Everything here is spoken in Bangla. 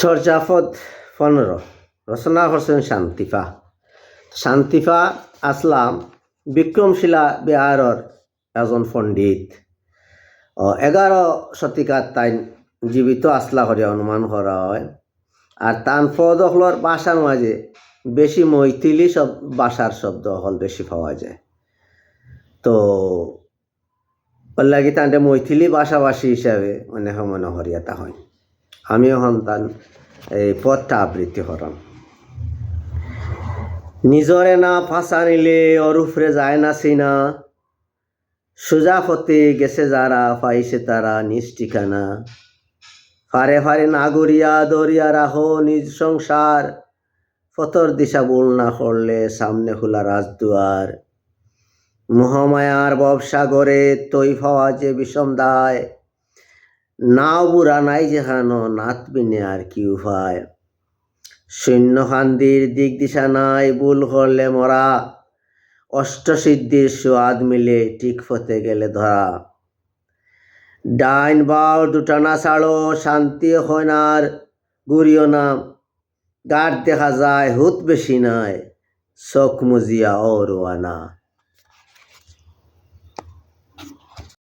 চর্যাপদ পনেরো। রচনা করছেন শান্তিফা। শান্তিফা আসলাম বিক্রমশিলা বিহারর এজন পণ্ডিত। এগারো শতিকাত তাই জীবিত আসলা করে অনুমান করা হয়। আর তান পদকলর ভাষার মাঝে বেশি মৈথিলি সব ভাষার শব্দ হল বেশি পাওয়া যায়। তো লাগি তান্তে মৈথিলি ভাষাভাষী হিসাবে মনে মনে হরিয়াতা হয়। আমিও সন্তান, এই পথটা আবৃত্তি হরাম নিজরে না ফাঁসা নিলে অরুফরে যায় না সিনা। সোজা পথে গেছে যারা, পাইছে তারা নিজ ঠিকানা। ফারে ফারে নাগরিয়া দরিয়া রাহ, নিজ সংসার। পথর দিশা ভুল না করলে সামনে খোলা রাজদুয়ার। মহামায়ার ব্যবসাগরে তৈ পাওয়া যে বিষম দায় নাও বুড়া নাই যেখানো নাতবিনে আর কি উপায়। শূন্য খান্দির দিক দিশা নাই, ভুল করলে মরা। অষ্টসিদ্ধির সোয়াদ মিলে ঠিক পথে গেলে ধরা। ডাইন বাও দুটানা ছাড়ো, শান্তি হয় গুরিও না। গাঢ় দেখা যায়, হুত বেশি নাই, চোখ মুজিয়া ও রোয়ানা